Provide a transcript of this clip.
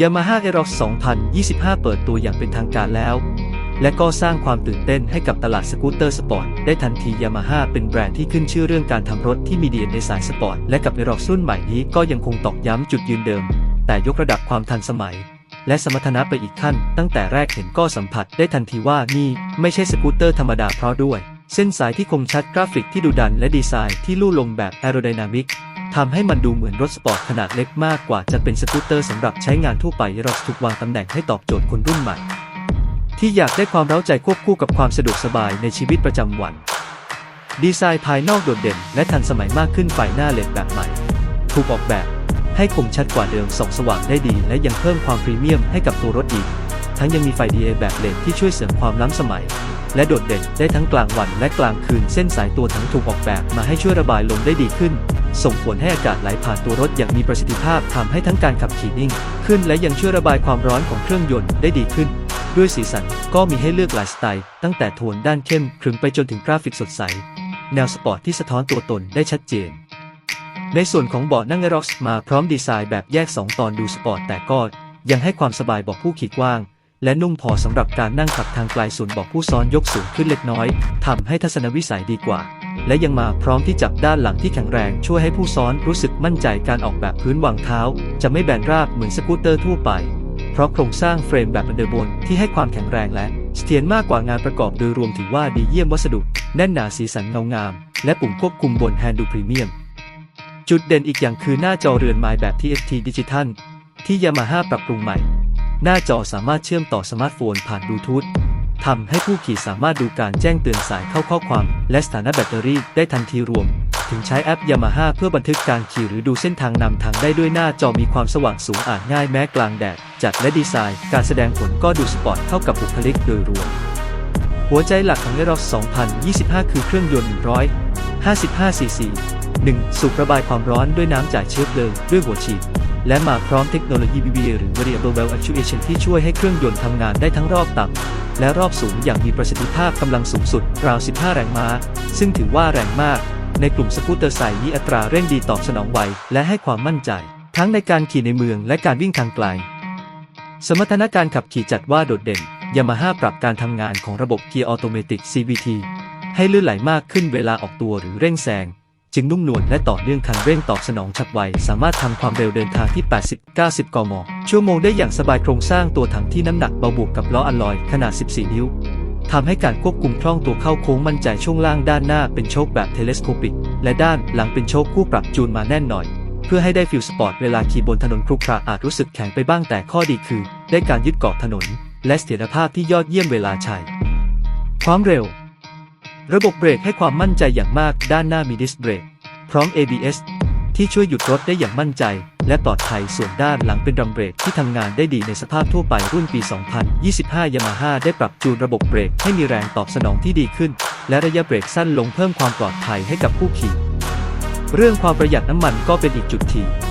Yamaha Aerox 2025 เปิดตัวอย่างเป็นทางการแล้ว และก็สร้างความตื่นเต้นให้กับตลาดสกูตเตอร์สปอร์ตได้ทันที Yamaha เป็นแบรนด์ที่ขึ้นชื่อเรื่องการทำรถที่มีดีในสายสปอร์ต และกับ Aerox รุ่นใหม่นี้ก็ยังคงตอกย้ำจุดยืนเดิม แต่ยกระดับความทันสมัย และสมรรถนะไปอีกขั้น ตั้งแต่แรกเห็นก็สัมผัสได้ทันทีว่านี่ไม่ใช่สกูตเตอร์ธรรมดาเพราะด้วยเส้นสายที่คมชัดกราฟิกที่ดุดันและดีไซน์ที่ลู่ลมแบบแอโรไดนามิก ทำให้มันดูเหมือนรถสปอร์ตขนาดเล็กมากกว่าจะเป็นสกูตเตอร์สำหรับใช้งานทั่วไปเราถูกวางตำแหน่งให้ตอบโจทย์คนรุ่นใหม่ ที่อยากได้ความเร้าใจควบคู่กับความสะดวกสบายในชีวิตประจำวัน ดีไซน์ภายนอกโดดเด่น และทันสมัยมากขึ้นไฟหน้าเลดแบบใหม่ ถูกออกแบบให้คมชัดกว่าเดิมส่องสว่างได้ดี และยังเพิ่มความพรีเมียมให้กับตัวรถอีก ทั้งยังมีไฟ DA แบบเลนที่ช่วยเสริมความล้ำสมัย และโดดเด่นได้ทั้งกลางวันและกลางคืนเส้นสายตัวถังถูกออกแบบมาให้ช่วยระบายลมได้ดีขึ้น ส่งผลให้อากาศไหลผ่านตัวรถอย่างมีประสิทธิภาพทำให้ทั้งการขับขี่นิ่ง ขึ้นและยังช่วยระบายความร้อนของเครื่องยนต์ได้ดีขึ้น ด้วยสีสันก็มีให้เลือกหลายสไตล์ ตั้งแต่โทนด้านเข้มครึมไปจนถึงกราฟิกสดใส แนวสปอร์ตที่สะท้อนตัวตนได้ชัดเจน ในส่วนของเบาะนั่ง a อ r o x มาพร้อมดีไซน์แบบแยก 2 ตอนดูสปอร์ตแต่ก็ยังให้ความสบายเบอกผู้ขี่กว้างและนุ่มพอสำหรับการนั่งขับทางไกลส่วนเบอกผู้ซ้อนยกสูงขึ้นเล็กน้อยทำให้ทัศนวิสัยดีกว่า และยังมาพร้อมที่จับด้านหลังที่แข็งแรงช่วยให้ผู้ซ้อนรู้สึกมั่นใจการออกแบบพื้นวางเท้า จะไม่แบนราบเหมือนสกูตเตอร์ทั่วไป เพราะโครงสร้างเฟรมแบบอันเดอร์บนที่ให้ความแข็งแรงและเสถียรมากกว่างานประกอบโดยรวมถือว่าดีเยี่ยมวัสดุ แน่นหนาสีสันเงางาม และปุ่มควบคุมบนแฮนด์ดูพรีเมียม จุดเด่นอีกอย่างคือหน้าจอเรือนไม้แบบ TFT ดิจิทัลที่ Yamaha ปรับปรุงใหม่ หน้าจอสามารถเชื่อมต่อสมาร์ทโฟนผ่านบลูทูธ ทำให้ผู้ขี่สามารถดูการแจ้งเตือนสายเข้าข้อความ และสถานะแบตเตอรี่ได้ทันทีรวม ถึงใช้แอป Yamaha เพื่อบันทึกการขี่หรือดูเส้นทางนำทางได้ด้วยหน้าจอมีความสว่างสูงอ่านง่ายแม้กลางแดด จัดและดีไซน์ การแสดงผลก็ดูสปอร์ตเข้ากับบุคลิกโดยรวม หัวใจหลักของ Aerox 2025 คือเครื่องยนต์ 155ซีซี 1. สูบระบายความร้อนด้วยน้ำจ่ายเชื้อเพลิงด้วยหัวฉีด และมาพร้อมเทคโนโลยี VVA หรือ Variable Valve Actuation ที่ช่วยให้เครื่องยนต์ทำงานได้ทั้งรอบต่ำและรอบสูงอย่างมีประสิทธิภาพกำลังสูงสุดราว 15 แรงม้า ซึ่งถือว่าแรงมาก ในกลุ่มสกูตเตอร์สายนี้อัตราเร่งดีตอบสนองไวและให้ความมั่นใจ ทั้งในการขี่ในเมืองและการวิ่งทางไกล สมรรถนะการขับขี่จัดว่าโดดเด่น Yamaha ปรับการทำงานของระบบเกียร์ออโตเมติก CVT ให้ลื่นไหลมากขึ้นเวลาออกตัวหรือเร่งแซง จึงนุ่มนวลและต่อเนื่องคันเร่งตอบสนองฉับไว สามารถทำความเร็วเดินทางที่ 80-90 กม ชั่วโมงได้อย่างสบายโครงสร้างตัวถังที่น้ำหนักเบาบวกกับล้ออัลลอยขนาด 14 นิ้วทำให้การควบคุมคล่องตัวเข้าโค้งมั่นใจช่วงล่างด้านหน้าเป็นโชคแบบเทเลสโคปิก และด้านหลังเป็นโชคคู่ปรับจูนมาแน่นหน่อย เพื่อให้ได้ฟิลสปอร์ตเวลาขี่บนถนนครุขระอาจรู้สึกแข็งไปบ้างแต่ข้อดีคือ ได้การยึดเกาะถนน และเสถียรภาพที่ยอดเยี่ยมเวลาใช้ความเร็ว ระบบเบรกให้ความมั่นใจอย่างมากด้านหน้ามีดิสเบรกพร้อม ABS ที่ช่วยหยุดรถได้อย่างมั่นใจ และปลอดภัยส่วนด้านหลังเป็นรัมเบรกที่ทำงานได้ดีในสภาพทั่วไปรุ่นปี 2025 Yamaha ได้ปรับจูนระบบเบรกให้มีแรงตอบสนองที่ดีขึ้น และระยะเบรกสั้นลงเพิ่มความปลอดภัยให้กับผู้ขี่ เรื่องความประหยัดน้ำมันก็เป็นอีกจุดที่